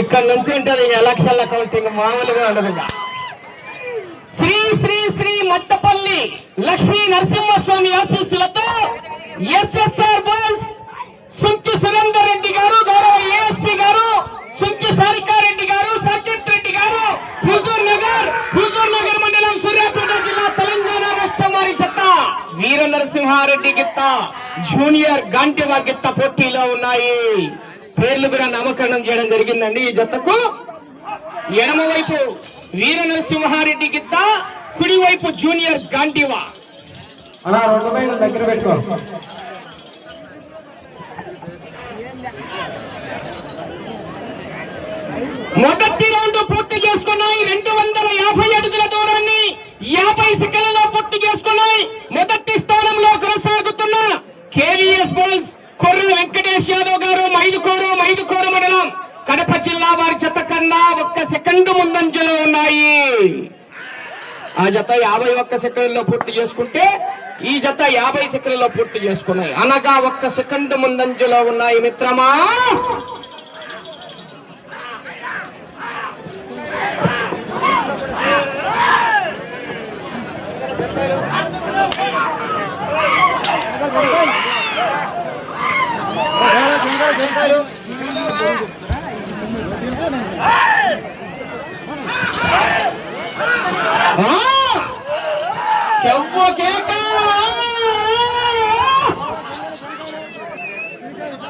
ఇక్కడ నుంచి ఉంటుంది ఎలక్షన్ల కౌంటింగ్ మామూలుగా ఉండదు శ్రీ శ్రీ శ్రీ మట్టపల్లి లక్ష్మీ నరసింహస్వామి ఆశీస్సులతో ఎస్ఎస్ఆర్ బాల్స్ సుంకి సురేందర్ రెడ్డి గారు గౌరవ ఏఎస్పీ గారు సుంకి సారికారెడ్డి గారు సర్కిట్ రెడ్డి గారు హుజూర్ నగర్ హుజూర్ నగర్ మండలం సూర్యాపేట జిల్లా తెలంగాణ రాష్ట్రం వారి చెత్త. వీర నరసింహారెడ్డి గిత్త జూనియర్ గాంటివా గిత్త పోటీలో ఉన్నాయి. పేర్లు కూడా నామకరణం చేయడం జరిగిందండి ఈ జతకు. ఎడమవైపు వీర నరసింహారెడ్డి గిత్త కుడివైపు జూనియర్ గాంటివా. అలా రెండు మైళ్ళు దగ్గర పెట్టుకో. మొదటి రౌండ్ పూర్తి చేసుకున్నాయి. రెండు వందల యాభై అడుగుల దూరాన్ని యాభై సెకండ్లలో పూర్తి చేసుకున్నాయి. మొదటి స్థానంలో కొనసాగుతున్న కేవీఎస్ బాల్స్ కొర్ర వెంకటేష్ యాదవ్ గారు మైదుకోరు మైదుకోరు మండలం. కడప జిల్లా వారి చెత్త కన్నా ఒక్క సెకండ్ ముందంజలో ఉన్నాయి. ఆ జత యాభై ఒక్క సెకండ్లో పూర్తి చేసుకుంటే ఈ జత యాభై సెకండ్లో పూర్తి చేసుకున్నాయి అనగా ఒక్క సెకండ్ ముందంజలో ఉన్నాయి మిత్రమా Hey! కేక!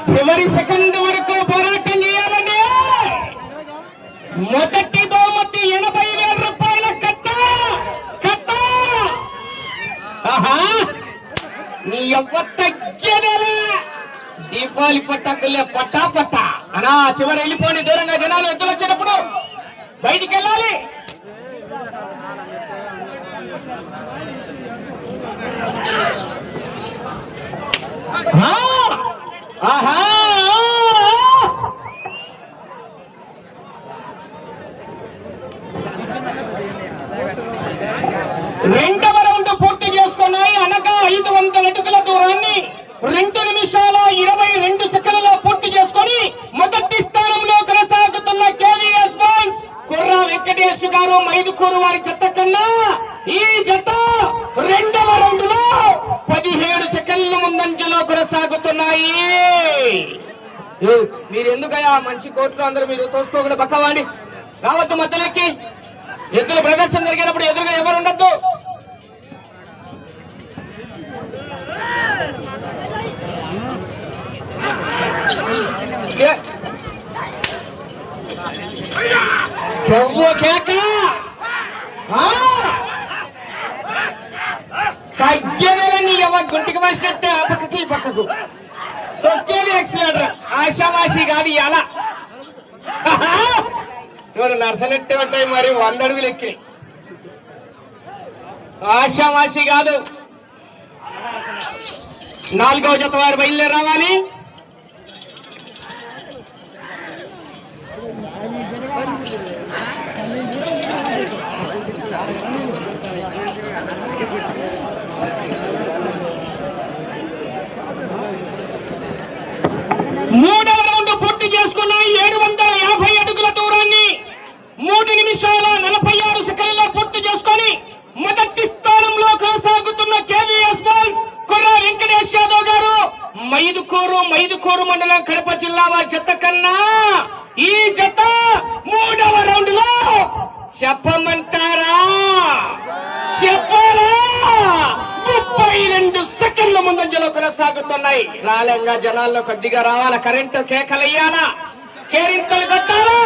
చివరి సెకండ్ వరకు పోరాటం చేయాలండి మొదటి బహుమతి ఎనభై వేల రూపాయల కట్ట కట్ట. ఆహా నీ ఎవ్వ తగ్గేదేలే. దీపావళి పట్టాకులే పట్టా పట్టా అనా చివరి వెళ్ళిపోండి. దూరంగా జనాలు ఎద్దులు వచ్చినప్పుడు బయటికి వెళ్ళాలి. రెండవ రౌండ్ పూర్తి చేసుకున్నాయి. అనగా ఐదు వందల అడుగుల దూరాన్ని రెండు నిమిషాల ఇరవై రెండు సెకండ్లలో పూర్తి చేసుకొని మొదటి స్థానంలో కొనసాగుతున్న కేవీఎస్ బాల్స్ కుర్రా వెంకటేష్ గారు మైదుకూరు వారి జత కన్నా ఈ జత రెండవ రౌండ్ సెకండ్ల కొనసాగుతున్నాయి. మీరు ఎందుకయ్యా మంచి కోర్టులో అందరూ మీరు తోసుకోకుండా పక్కవాడి. రావద్దు మధ్యలోకి ఎద్దుల ప్రదర్శన జరిగినప్పుడు ఎదురుగా ఎవరు ఉండద్దు? కేక. ఆ! ఎవరు గుంటికి వేసినట్టే ఆ పక్కకి ఈ పక్కకు. తొక్కేది ఎక్సలేటర్ ఆశావాసి కాదు ఎలా చూడు నర్సనెట్టే ఉంటాయి మరి వంద అడుగులు ఎక్కినాయి. ఆశావాసి కాదు. నాలుగవ జత వారు బయలుదేరి రావాలి మూడవ రౌండ్ పూర్తి చేసుకున్నాయి ఏడు వందల యాభై అడుగుల దూరాన్ని మూడు నిమిషాల నలభై ఆరు సెకండ్లలో పూర్తి చేసుకొని మొదటి స్థానంలో కొనసాగుతున్న కేవీఎస్ బాల్స్ కుర్ర వెంకటేష్ యాదవ్ గారు మైదుకూరు మైదుకూరు కడప జిల్లా వారి జత కన్నా ఈ జత మూడవ రౌండ్లో చెప్పమంటారా? చెప్పారా ముప్పై రెండు సెకండ్ల ముందంజలో కొనసాగుతున్నాయి. రాలంగా జనాల్లో కొద్దిగా రావాలా? కరెంటు కేకలయ్యాలా కేరింతలు కట్టాలా?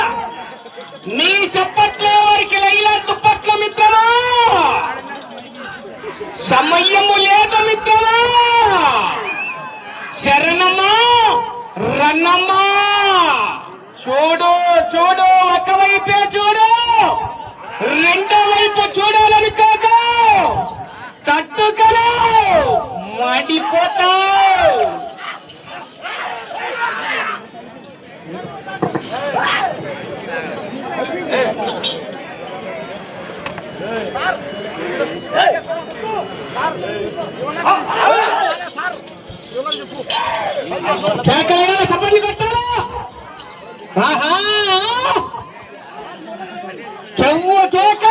నీ చప్పట్లో వారికి లైలా తుప్పట్ల మిత్రమా? సమయము లేదు మిత్రమా? శరణమా? రన్నమ్మా చూడు చూడు ఒకవైపే చూడు రెండో వైపు చూడాలనుకోక తట్టుకలు మడిపోతావు కేకలేయాలి చప్పట్లు కొట్టాలి ఆహా చెవ్వు కేక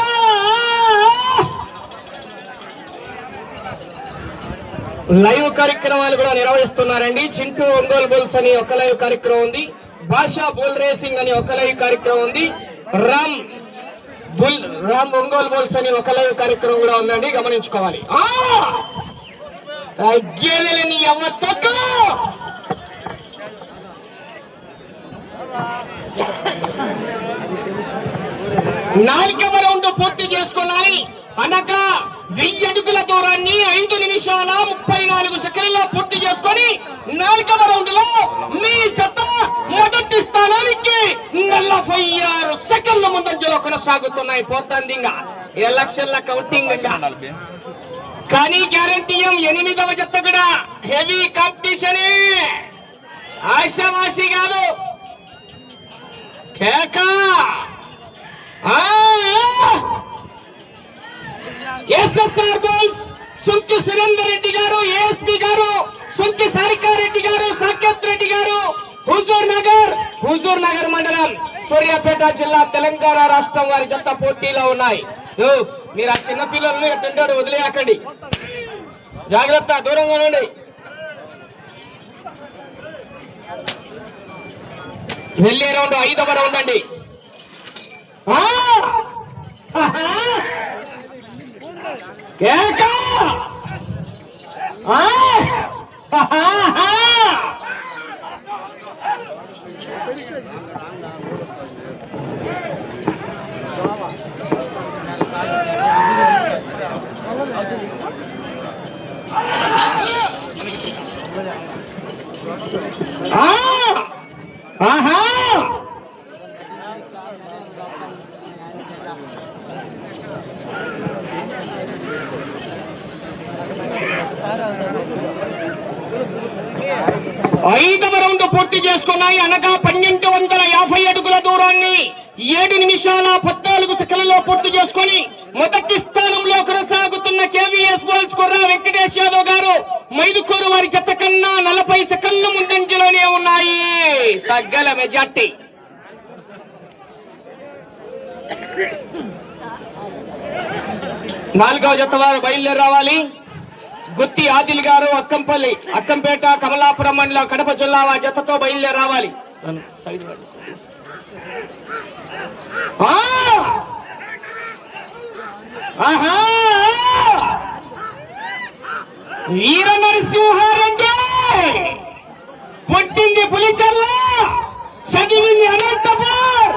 లైవ్ కార్యక్రమాలు కూడా నిర్వహిస్తున్నారండి. చింటూ ఒంగోలు బుల్స్ అని ఒక లైవ్ కార్యక్రమం ఉంది. భాషా బుల్ రేసింగ్ అని ఒక లైవ్ కార్యక్రమం ఉంది. Ram bull ram Ongole bulls అని ఒక లైవ్ కార్యక్రమం కూడా ఉందండి. గమనించుకోవాలి. ఆ! తగ్గేదేలేని పూర్తి చేసుకున్నాయి. అనగా వెయ్యి అడుగుల దూరాన్ని ఐదు నిమిషాల ముప్పై నాలుగు సెకండ్లో పూర్తి చేసుకొని నాలుగవ రౌండ్లో మీ జత మొదటి స్థానానికి నలభై ఆరు సెకండ్ల ముందంజలో కొనసాగుతున్నాయి. పోతుంది ఇంకా. ఎలక్షన్ల కౌంటింగ్ కానీ గ్యారంటీ ఎనిమిదవ జత కూడా హెవీ కాంపిటీషన్. ఆశావాసి కాదు. కేక. ఎస్ఎస్ఆర్ గోల్స్ సుంకి సురేందర్ రెడ్డి గారు ఏఎస్పి గారు సుంకి సారికారెడ్డి గారు సాకేత్ రెడ్డి గారు హుజూర్ నగర్ హుజూర్ నగర్ మండలం సూర్యాపేట జిల్లా తెలంగాణ రాష్ట్రం వారి జత పోటీలో ఉన్నాయి. మీరు ఆ చిన్న పిల్లలను ఎత్తుంటాడు వదిలేయకండి. జాగ్రత్త దూరంగా ఉండండి. వెళ్ళే రౌండ్ ఐదవ రౌండ్ అండి. కేక! ఆహా! ఐదవ రౌండ్ పూర్తి చేసుకున్నాయి. అనగా పన్నెండు వందల యాభై అడుగుల దూరాన్ని ఏడు నిమిషాల పద్నాలుగు సెకండ్లలో పూర్తి చేసుకొని మొదటి స్థానంలో కొనసాగుతున్న కేవీఎస్ బాల్స్ కుర్ర వెంకటేష్ యాదవ్ గారు మైదుకూరు వారి జత కన్నా నలభై సెకండ్లు ముందంజలోనే ఉన్నాయి. తగ్గల మెజార్టీ. నాలుగవ జత వారు బయలుదేరి రావాలి. గుత్తి ఆదిల్ గారు అక్కంపల్లి అక్కంపేట కమలాపురం మండలం కడప జిల్లా వారి జతతో బయలుదేరి రావాలి. వీర నరసింహారెడ్డి పుట్టింది పులిచల్ల చదివింది అనంతపూర్!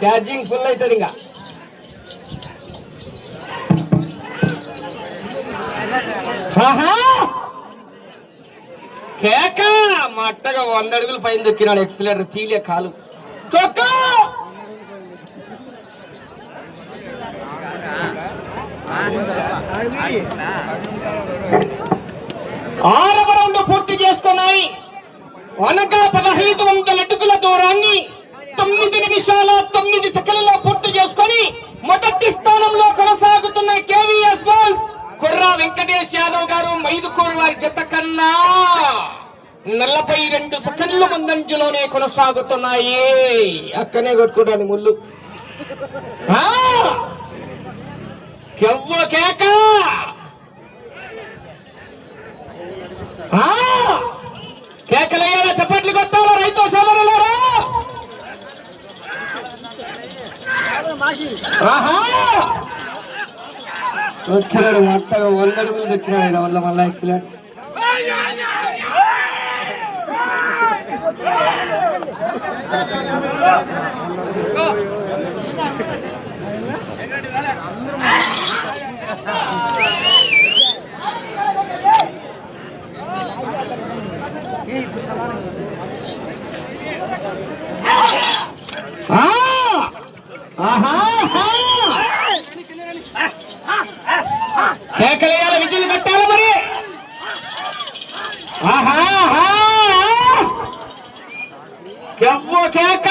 ఛార్జింగ్ ఫుల్ అవుతుంది ఇంకా. కేక! మట్టగా వంద అడుగులు పైన దొక్కినాడు ఎక్సలేటర్ తీలే కాలు. తొక్క! ఆరవ రౌండ్ పూర్తి చేసుకున్నాయి. అనగా పదహైదు వందల అటుకుల దూరాన్ని తొమ్మిది నిమిషాల తొమ్మిది సెకండ్లలో పూర్తి చేసుకొని మొదటి స్థానంలో కొనసాగుతున్న కేవీఎస్ బాల్స్. కుర్రా వెంకటేష్ యాదవ్ గారు మైదుకూరు వారి జత కన్నా నలభై రెండు సెకండ్ల ముందంజలోనే కొనసాగుతున్నాయి. అక్కనే కొట్టుకుంటాను ముళ్ళు. కెవ్వ కేక! కేకలయ్యారా? చప్పట్లు కొట్టాలా రైతు సోదరులారా? ఆహా వచ్చినాడు మొత్తగా వంద అడుగులు దొక్కినాడు ఆయన వల్ల మళ్ళీ ఎక్సలెంట్ ఆ! ఆహా! ఆహా! కేకలేయాల విధులు కట్టాలి మరి ఆహా! ఆహా! కెవ్వు కేక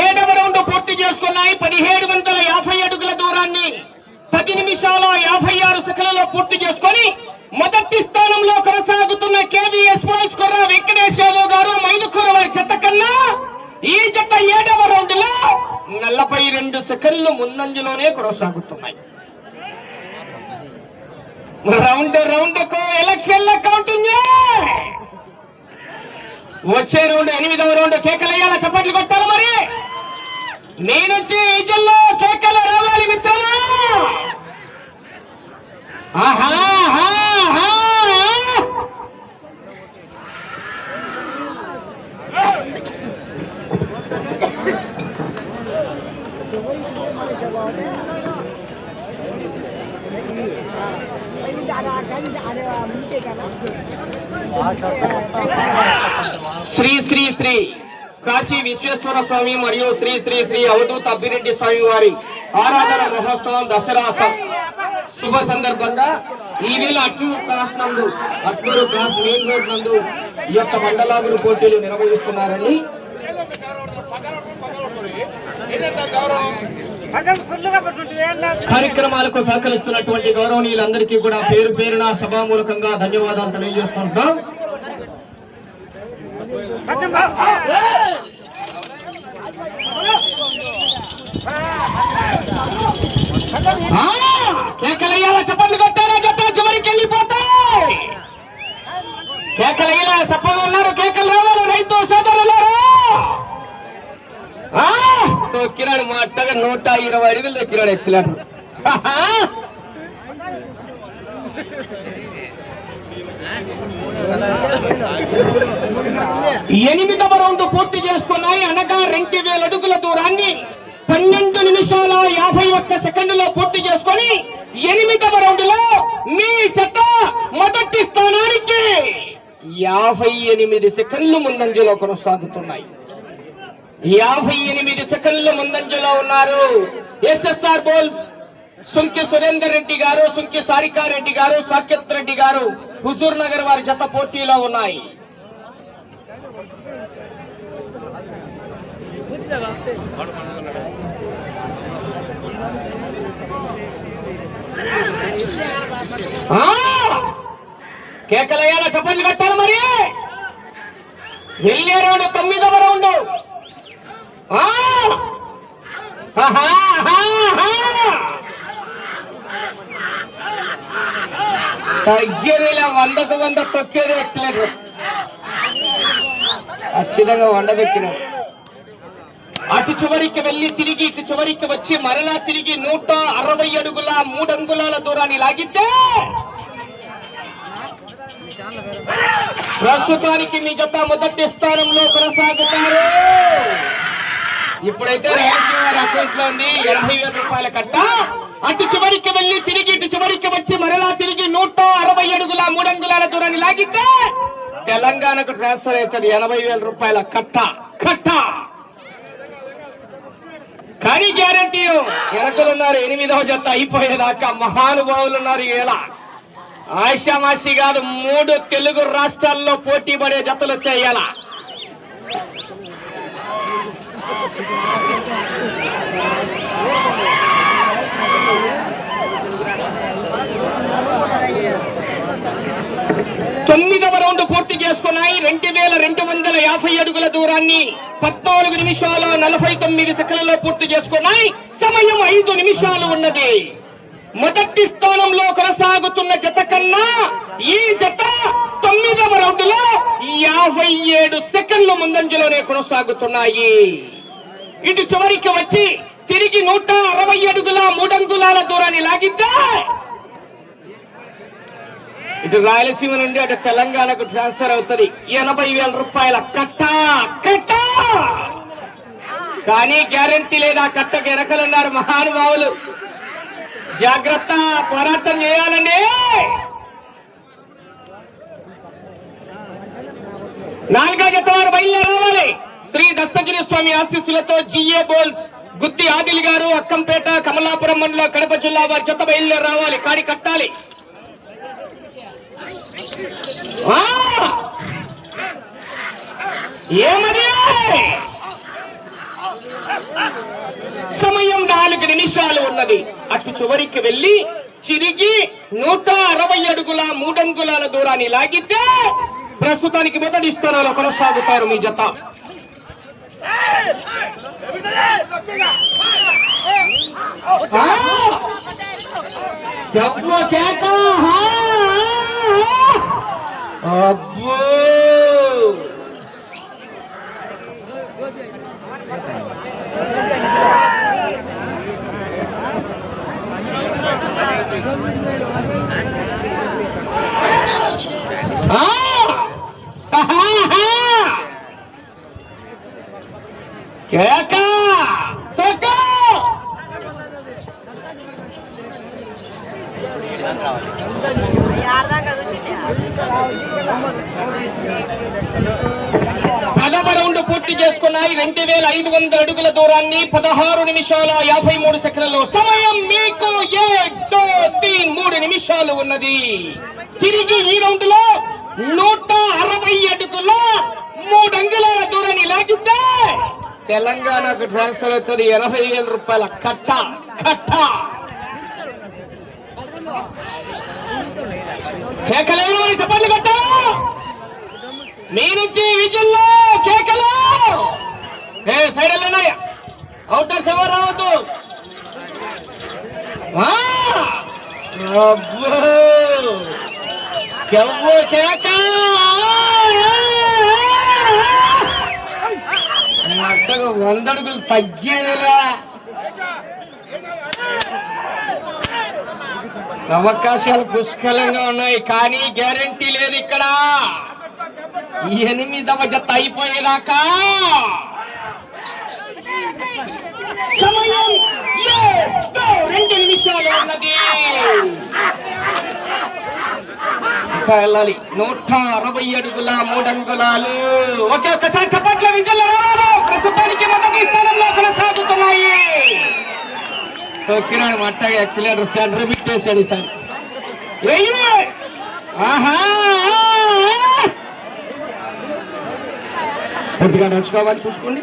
ఏడవ రౌండ్ పూర్తి చేసుకున్నాయి. పదిహేడు వందల యాభై అడుగుల దూరాన్ని పది నిమిషాల యాభై ఆరు సెకండ్లలో పూర్తి చేసుకొని మొదటి స్థానంలో కొనసాగుతున్న కేవీఎస్ బాల్స్ కొర్ర వెంకటేష్ యాదవ్ గారు మైదుకూర వారి చెత్త కన్నా ఈ చెత్త ఏడవ రౌండ్లో నలభై రెండు సెకండ్లు ముందంజలోనే కొనసాగుతున్నాయి. రౌండ్ రౌండ్కు ఎలక్షన్ల కౌంటింగ్ వచ్చే రౌండ్ ఎనిమిదవ రౌండ్ కేకలయ్యాల. చప్పట్లు కొట్టాలి మరి. నేనొచ్చి విజయంలో కేకలు రావాలి మిత్రమా? ఆహా ఆహా, ఆహా. శ్రీ శ్రీ శ్రీ కాశీ విశ్వేశ్వర స్వామి మరియు శ్రీ శ్రీ శ్రీ అవధూత అభిరెడ్డి స్వామి వారి ఆరాధన మహోత్సవం దసరా శుభ సందర్భంగా ఈ వేళ అట్లూరు క్రాస్ నందు అట్లూరు క్రాస్ మెయిన్ రోడ్ నందు ఈ యొక్క మండలాగులు పోటీలు నిర్వహిస్తున్నారని. కార్యక్రమాలకు సహకరిస్తున్నటువంటి గౌరవనీయులందరికీ కూడా పేరు పేరున సభామూలకంగా ధన్యవాదాలు తెలియజేస్తుంటాం ఆ! కేకలయ్యాల చప్పట్లు కొట్టాలా జత చివరికి వెళ్ళిపోతాయి. కేకలయ్యాల సప్పగా ఉన్నారు కేకలు రావాలి రైతు సోదరులు ఆ! తొక్కినాడు మా నూట ఇరవై అడుగులు తొక్కినాడు ఎక్సలెంట్. ఎనిమిదవ రౌండ్ పూర్తి చేసుకున్నాయి అనగా రెండు వేల అడుగుల దూరాన్ని. పన్నెండు నిమిషాల యాభై ఒక్క సెకండ్లో పూర్తి చేసుకొని ఎనిమిదవ రౌండ్లో మీ చెత్త మొదటి స్థానానికి యాభై ఎనిమిది సెకండ్లు ముందంజలో కొనసాగుతున్నాయి. యాభై ఎనిమిది సెకండ్లు ముందంజలో ఉన్నారు ఎస్ఎస్ఆర్ బోల్స్. సుంకి సురేందర్ రెడ్డి గారు సుంకి సారికారెడ్డి గారు సాకేత్ రెడ్డి గారు హుజూర్ నగర్ వారి జత పోటీలో ఉన్నాయి. కేకలయ్యాల చప్పట్లు కట్టాలి మరి? వెళ్ళే రౌండ్ తొమ్మిదవ రౌండ్. తగ్గేదిలా వందకు వంద తొక్కేది ఎక్సలెంట్ ఖచ్చితంగా వండ దొక్కినాడు అటు చివరికి వెళ్ళి తిరిగి ఇటు చివరికి వచ్చి మరలా తిరిగి నూట అరవై అడుగుల మూడు దూరాన్ని లాగితే ప్రస్తుతానికి మీ జత మొదటి స్థానంలో కొనసాగుతారు. ఇప్పుడైతే రాయలసీమ వారి అకౌంట్లో ఉంది ఎనభై వేల రూపాయల కట్ట. అటు చివరికి వెళ్ళి తిరిగి ఇటు చివరికి వచ్చి మరలా తిరిగి నూట అరవై అడుగుల మూడు దూరాన్ని లాగితే తెలంగాణకు ట్రాన్స్ఫర్ అవుతుంది ఎనభై వేల రూపాయల కట్ట. కట్ట. కానీ గ్యారంటీ ఉన్నారు ఎనిమిదవ జత అయిపోయేదాకా మహానుభావులు ఉన్నారు ఇలా ఆశామాషి కాదు మూడు తెలుగు రాష్ట్రాల్లో పోటీ పడే జతలు వచ్చాయి తొమ్మిదవ రౌండ్ పూర్తి చేసుకున్నాయి. రెండు వేల రెండు వందల యాభై అడుగుల దూరాన్ని పద్నాలుగు నిమిషాల నలభై తొమ్మిది సెకండ్లలో పూర్తి చేసుకున్నాయి. సమయం ఐదు నిమిషాలు ఉన్నది. మొదటి స్థానంలో కొనసాగుతున్న జత కన్నా ఈ జత తొమ్మిదవ రౌండ్లో యాభై ఏడు సెకండ్లు ముందంజలోనే కొనసాగుతున్నాయి. ఇటు చివరికి వచ్చి తిరిగి నూట అరవై అడుగుల మూడంగుళాల దూరాన్ని లాగిద్దా. ఇటు రాయలసీమ నుండి అటు తెలంగాణకు ట్రాన్స్ఫర్ అవుతుంది. ఎనభై వేల రూపాయల కట్ట కట్ట! కానీ గ్యారంటీ లేదా కట్ట వెనకలున్నారు మహానుభావులు. జాగ్రత్త పోరాటం చేయాలండి! నాలుగో జత వారు బయలుదేరి శ్రీ దస్తగిరి స్వామి ఆశీస్సులతో జిఏ బోల్స్ గుత్తి ఆదిల్ గారు అక్కంపేట కమలాపురం మండలం కడప జిల్లా వారి జత బయలుదేరి రావాలి. కాడి కట్టాలి. ఏమది? సమయం నాలుగు నిమిషాలు ఉన్నది. అటు చివరికి వెళ్ళి చిరిగి నూట అరవై అడుగుల మూడంగుళాల దూరాన్ని లాగితే ప్రస్తుతానికి మొదటి స్థానంలో కొనసాగుతారు మీ జత. ఆ! కేక హా! అబ్బో ఆ! ఆహాహా! కేక తొక్క ఆడదాకా వచ్చింది పదవ రౌండ్ పూర్తి చేసుకున్నాయి రెండు వేల ఐదు వందల అడుగుల దూరాన్ని పదహారు నిమిషాల యాభై మూడు సెకండ్లలో సమయం మీకు ఏదో మూడు నిమిషాలు ఉన్నది. తిరిగి ఈ రౌండ్లో నూట అరవై అడుగుల మూడు అంగుళాల దూరాన్ని లాగితే తెలంగాణకు ట్రాన్స్ఫర్ అవుతుంది ఎనభై వేల రూపాయల కట్ట కట్ట. కేకలేని మరి చెప్పండి కట్టారు మీ నుంచి విజిల్లో కేకలు. ఏ సైడ్ వెళ్ళినాయా అవుటర్స్ ఎవరు రావద్దు ఆ! అబ్బో! కేక వంద అడుగులు తగ్గేదిలా అవకాశాలు పుష్కలంగా ఉన్నాయి కానీ గ్యారంటీ లేదు ఇక్కడ. ఎనిమిదవ జత అయిపోయేదాకా. సమయం. రెండు నిమిషాలు ఉన్నది. ఇంకా వెళ్ళాలి. నూట అరవై అడుగుల మూడంగులాలు ఒకే ఒక్కసారి చప్పట్ల విజయలు ప్రస్తుతానికి మొదటి స్థానంలో కొనసాగుతున్నాయి. కిరణ్ మట్టగా యాక్సిలేటర్ సెంటర్ పెట్టేశాడు ఈసారి వెయ్యి ఆహా కొద్దిగా నడుచుకోవాలి చూసుకోండి.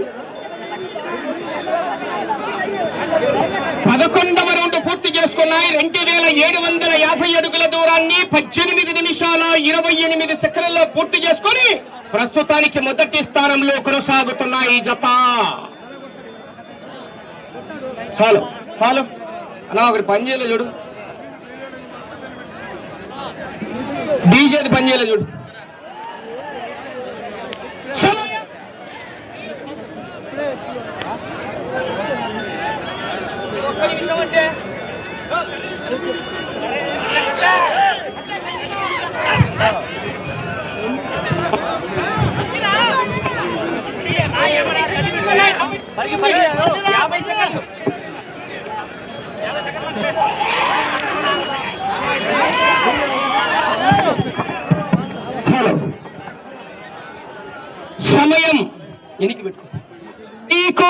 పదకొండవ రౌండ్ పూర్తి చేసుకున్నాయి. రెండు వేల ఏడు వందల యాభై అడుగుల దూరాన్ని పద్దెనిమిది నిమిషాల ఇరవై ఎనిమిది సెకండ్లలో పూర్తి చేసుకొని ప్రస్తుతానికి మొదటి స్థానంలో కొనసాగుతున్నాయి జత. హలో. హలో. అలా ఒకటి పని చేయలేదు చూడు. డీజేది పని చేయలేదు చూడు. సమయం హలో సమయం ఎనికి పెట్టుకో నీకు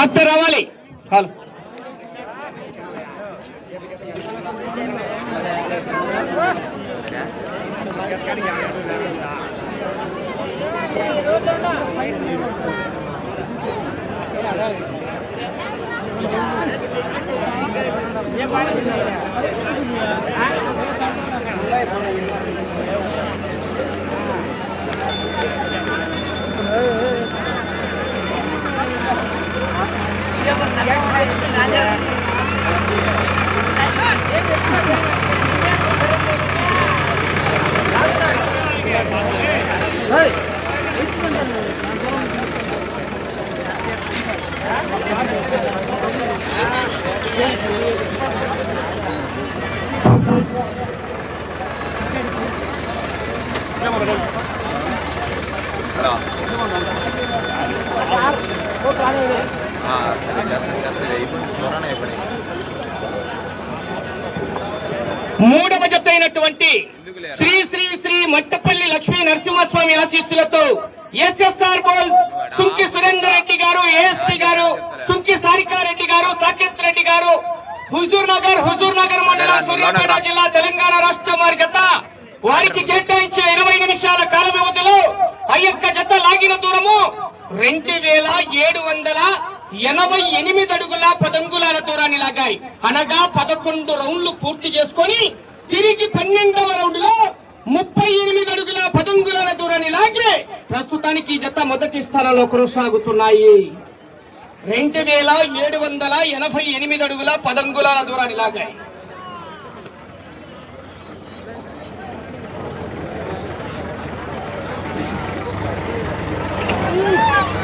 ¡Date Ravali! ¡Halo! ¡Ah! 要不咱 bersama kait. Suryapet జిల్లా తెలంగాణ రాష్ట్రం వారి జత వారికి కేటాయించిన ఇరవై నిమిషాల కాల వ్యవధిలో ఆ యొక్క జత లాగిన దూరము రెండు వేల ఏడు వందల ఎనభై ఎనిమిది అడుగుల పదంగులాల దూరాన్ని లాగాయి. అనగా పదకొండు రౌండ్లు పూర్తి చేసుకొని తిరిగి పన్నెండవ రౌండ్లో ముప్పై ఎనిమిది అడుగుల పదంగులాల దూరాన్ని లాగి ప్రస్తుతానికి ఈ జత మొదటి స్థానంలో కొనసాగుతున్నాయి. రెండు వేల ఏడు వందల ఎనభై ఎనిమిది అడుగుల పదంగులాల దూరాన్ని లాగాయి. Thank.